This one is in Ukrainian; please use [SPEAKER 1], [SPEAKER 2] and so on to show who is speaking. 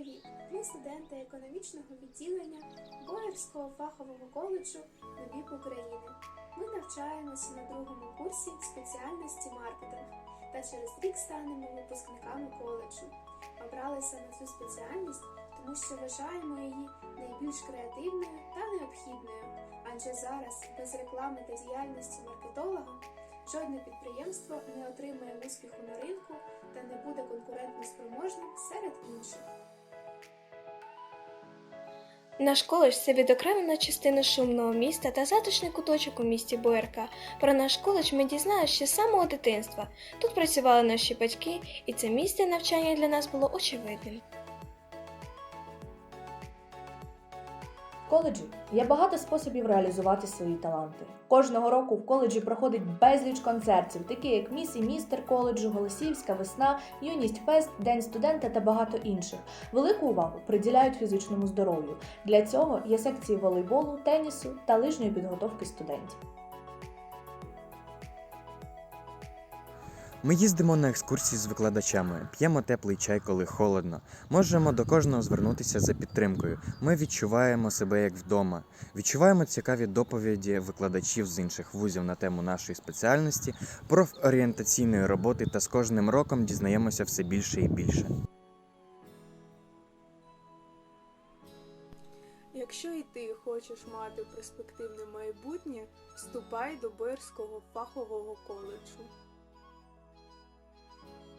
[SPEAKER 1] Привіт! Ми студенти економічного відділення Боярського фахового коледжу НУВІП України. Ми навчаємося на другому курсі спеціальності маркетинг та через рік станемо випускниками коледжу. Обрали саме цю спеціальність, тому що вважаємо її найбільш креативною та необхідною, адже зараз без реклами та діяльності маркетолога жодне підприємство не отримає успіху на ринку та не буде конкурентно спроможним
[SPEAKER 2] Наш коледж це відокремлена частина шумного міста та затишний куточок у місті Буерка. Про наш коледж ми дізналися ще з самого дитинства. Тут працювали наші батьки, і це місце навчання для нас було очевидним.
[SPEAKER 3] Коледжі є багато способів реалізувати свої таланти. Кожного року в коледжі проходить безліч концертів, такі як міс і містер коледжу, Голосіївська весна, Юність Фест, День студента та багато інших. Велику увагу приділяють фізичному здоров'ю. Для цього є секції волейболу, тенісу та лижньої підготовки студентів.
[SPEAKER 4] Ми їздимо на екскурсії з викладачами, п'ємо теплий чай, коли холодно. Можемо до кожного звернутися за підтримкою. Ми відчуваємо себе як вдома. Відчуваємо цікаві доповіді викладачів з інших вузів на тему нашої спеціальності, профорієнтаційної роботи та з кожним роком дізнаємося все більше і більше.
[SPEAKER 5] Якщо і ти хочеш мати перспективне майбутнє, вступай до Боярського фахового коледжу.